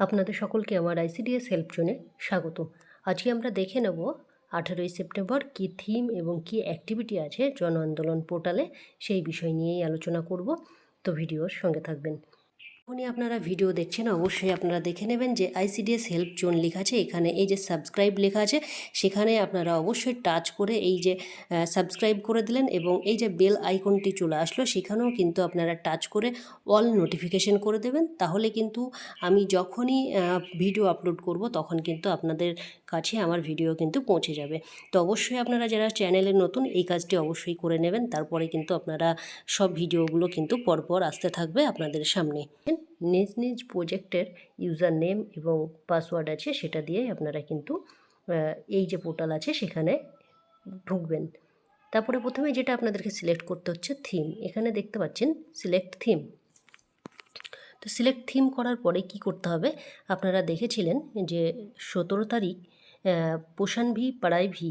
আপনাদের সকলকে আমার আইসিডিএস হেল্প জোনে স্বাগত। আজকে আমরা দেখে নেব আঠেরোই সেপ্টেম্বর কি থিম এবং কি অ্যাক্টিভিটি আছে জন আন্দোলন পোর্টালে সেই বিষয় নিয়েই আলোচনা করব। তো ভিডিওর সঙ্গে থাকবেন। যখনই আপনারা ভিডিও দেখছেন, অবশ্যই আপনারা দেখে নেবেন যে আইসিডিএস হেল্প জোন লেখা আছে। এখানে এই যে সাবস্ক্রাইব লেখা আছে, সেখানে আপনারা অবশ্যই টাচ করে এই যে সাবস্ক্রাইব করে দিলেন এবং এই যে বেল আইকনটি চলে আসলো, সেখানেও কিন্তু আপনারা টাচ করে অল নোটিফিকেশন করে দেবেন। তাহলে কিন্তু আমি যখনই ভিডিও আপলোড করব, তখন কিন্তু আপনাদের কাছে আমার ভিডিও কিন্তু পৌঁছে যাবে। তো অবশ্যই আপনারা যারা চ্যানেলে নতুন, এই কাজটি অবশ্যই করে নেবেন। তারপরে কিন্তু আপনারা সব ভিডিওগুলো কিন্তু পরপর আসতে থাকবে আপনাদের সামনে। নিজ নিজ প্রোজেক্টের ইউজার নেম এবং পাসওয়ার্ড আছে, সেটা দিয়ে আপনারা কিন্তু এই যে পোর্টাল আছে, সেখানে ঢুকবেন। তারপরে প্রথমে যেটা আপনাদেরকে সিলেক্ট করতে হচ্ছে থিম এখানে দেখতে পাচ্ছেন সিলেক্ট থিম তো সিলেক্ট থিম করার পরে কি করতে হবে? আপনারা দেখেছিলেন যে সতেরো তারিখ পোষণ ভি, পড়াই ভি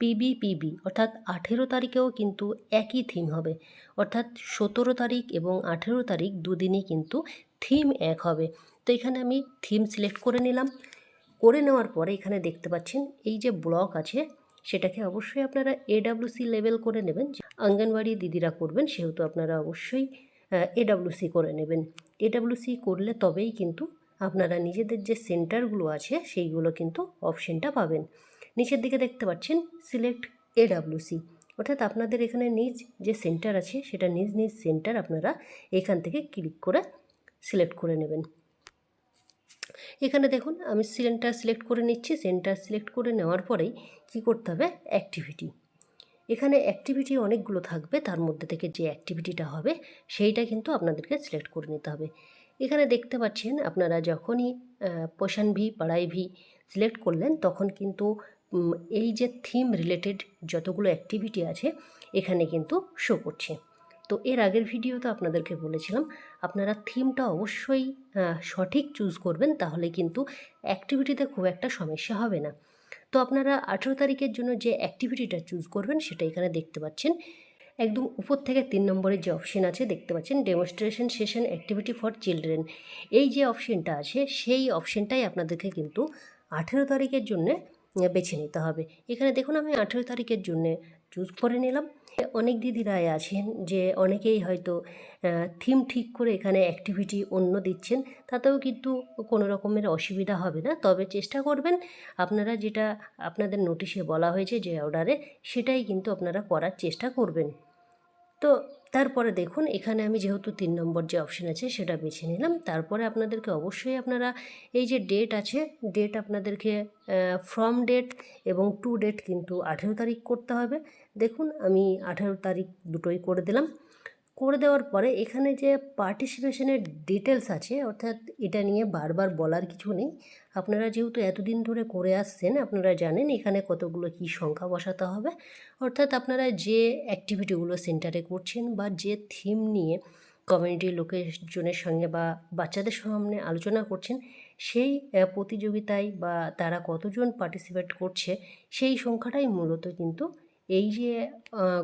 পিবি পিবি অর্থাৎ আঠেরো তারিখেও কিন্তু একই থিম হবে। অর্থাৎ সতেরো তারিখ এবং আঠেরো তারিখ দুদিনই কিন্তু থিম এক হবে। তো এখানে আমি থিম সিলেক্ট করে নিলাম। করে নেওয়ার পরে এখানে দেখতে পাচ্ছেন, এই যে ব্লক আছে, সেটাকে অবশ্যই আপনারা এডাব্লিউসি লেভেল করে নেবেন। অঙ্গনবাড়ি দিদিরা করবেন, সেহেতু আপনারা অবশ্যই এডাব্লিউসি করে নেবেন। এডাব্লিউসি করলে তবেই কিন্তু আপনারা নিজেদের যে সেন্টারগুলো আছে, সেইগুলো কিন্তু অপশনটা পাবেন। নিচের দিকে দেখতে পাচ্ছেন সিলেক্ট এডাব্লিউসি অর্থাৎ আপনাদের এখানে নিজ যে সেন্টার আছে, সেটা নিজ নিজ সেন্টার আপনারা এখান থেকে ক্লিক করে সিলেক্ট করে নেবেন। এখানে দেখুন, আমি সেন্টার সিলেক্ট করে নিচ্ছি। সেন্টার সিলেক্ট করে নেওয়ার পরেই কি করতে হবে? অ্যাক্টিভিটি এখানে অ্যাক্টিভিটি অনেকগুলো থাকবে। তার মধ্যে থেকে যে অ্যাক্টিভিটিটা হবে, সেইটা কিন্তু আপনাদেরকে সিলেক্ট করে নিতে হবে। এখানে দেখতে পাচ্ছেন, আপনারা যখনই পোষণ ভি পাড়াই ভি সিলেক্ট করলেন, তখন কিন্তু এই যে থিম রিলেটেড যতগুলো অ্যাক্টিভিটি আছে, এখানে কিন্তু শো করছে। তো এর আগের ভিডিওতে আপনাদেরকে বলেছিলাম, আপনারা থিমটা অবশ্যই সঠিক চুজ করবেন, তাহলে কিন্তু অ্যাক্টিভিটিতে খুব একটা সমস্যা হবে না। তো আপনারা আঠেরো তারিখের জন্য যে অ্যাক্টিভিটিটা চুজ করবেন, সেটা এখানে দেখতে পাচ্ছেন। একদম উপর থেকে তিন নম্বরের যে অপশন আছে, দেখতে পাচ্ছেন demonstration session activity for children এই যে অপশনটা আছে, সেই অপশনটাই আপনাদেরকে কিন্তু আঠেরো তারিখের জন্যে বেছে নিতে হবে। এখানে দেখুন, আমি আঠেরো তারিখের জন্যে চুজ করে নিলাম। অনেক দিদিরাই আছেন যে অনেকেই হয়তো থিম ঠিক করে এখানে অ্যাক্টিভিটি অন্য দিচ্ছেন, তাতেও কিন্তু কোনো রকমের অসুবিধা হবে না। তবে চেষ্টা করবেন আপনারা যেটা আপনাদের নোটিশে বলা হয়েছে যে অর্ডারে সেটাই কিন্তু আপনারা করার চেষ্টা করবেন। তো তারপরে দেখুন, এখানে আমি যেহেতু তিন নম্বর যে অপশান আছে সেটা বেছে নিলাম। তারপরে আপনাদেরকে অবশ্যই আপনারা এই যে ডেট আছে ডেট আপনাদেরকে ফ্রম ডেট এবং টু ডেট কিন্তু আঠেরো তারিখ করতে হবে। দেখুন, আমি আঠেরো তারিখ দুটোই করে দিলাম। করে দেওয়ার পরে এখানে যে পার্টিসিপেশনের ডিটেলস আছে, অর্থাৎ এটা নিয়ে বারবার বলার কিছু নেই। আপনারা যেহেতু এতদিন ধরে করে আসছেন, আপনারা জানেন এখানে কতগুলো কি সংখ্যা বসাতে হবে। অর্থাৎ আপনারা যে অ্যাক্টিভিটিগুলো সেন্টারে করছেন বা যে থিম নিয়ে কমিউনিটির লোকেজনের সঙ্গে বা বাচ্চাদের সামনে আলোচনা করছেন, সেই প্রতিযোগিতায় বা তারা কতজন পার্টিসিপেট করছে, সেই সংখ্যাটাই মূলত কিন্তু এই যে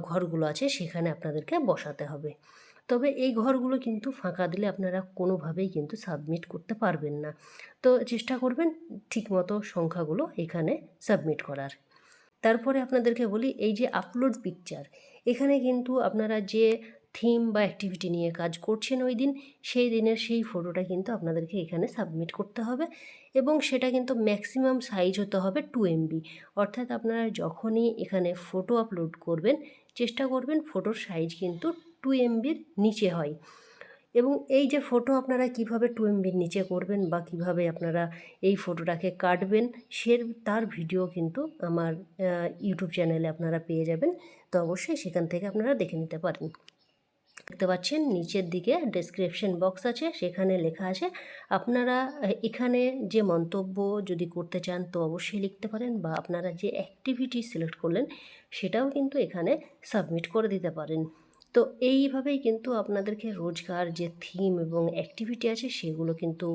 ঘরগুলো আছে সেখানে আপনাদেরকে বসাতে হবে। তবে এই ঘরগুলো কিন্তু ফাঁকা দিলে আপনারা কোনোভাবেই কিন্তু সাবমিট করতে পারবেন না। তো চেষ্টা করবেন ঠিকমতো সংখ্যাগুলো এখানে সাবমিট করার। তারপরে আপনাদেরকে বলি, এই যে আপলোড পিকচার এখানে কিন্তু আপনারা যে থিম বা অ্যাক্টিভিটি নিয়ে কাজ করছেন ওই দিন, সেই দিনের সেই ফটোটা কিন্তু আপনাদেরকে এখানে সাবমিট করতে হবে এবং সেটা কিন্তু ম্যাক্সিমাম সাইজ হতে হবে টু এমবি অর্থাৎ আপনারা যখনই এখানে ফটো আপলোড করবেন, চেষ্টা করবেন ফটোর সাইজ কিন্তু টু এমবির নিচে হয়। এবং এই যে ফটো আপনারা কীভাবে টু এমবির নিচে করবেন বা কীভাবে আপনারা এই ফটোটাকে কাটবেন সে তার ভিডিও কিন্তু আমার ইউটিউব চ্যানেলে আপনারা পেয়ে যাবেন। তো অবশ্যই সেখান থেকে আপনারা দেখে নিতে পারেন। দেখতে পাচ্ছেন, নিচের দিকে ডেসক্রিপশন বক্স আছে, সেখানে লেখা আছে, আপনারা, এখানে যে মন্তব্য যদি করতে চান, তো অবশ্যই লিখতে পারেন বা আপনারা যে অ্যাক্টিভিটি সিলেক্ট করলেন, সেটাও কিন্তু এখানে সাবমিট করে দিতে পারেন। তো এইভাবেই কিন্তু আপনাদেরকে রোজগার যে থিম এবং অ্যাক্টিভিটি আছে, সেগুলো কিন্তু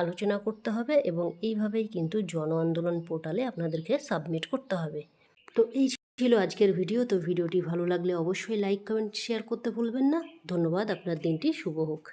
আলোচনা করতে হবে এবং এইভাবেই কিন্তু জন আন্দোলন পোর্টালে আপনাদেরকে সাবমিট করতে হবে। তো এই ছিল আজকের ভিডিও, তো ভিডিওটি ভালো লাগলে অবশ্যই লাইক কমেন্ট শেয়ার করতে ভুলবেন না। ধন্যবাদ, আপনার দিনটি শুভ হোক।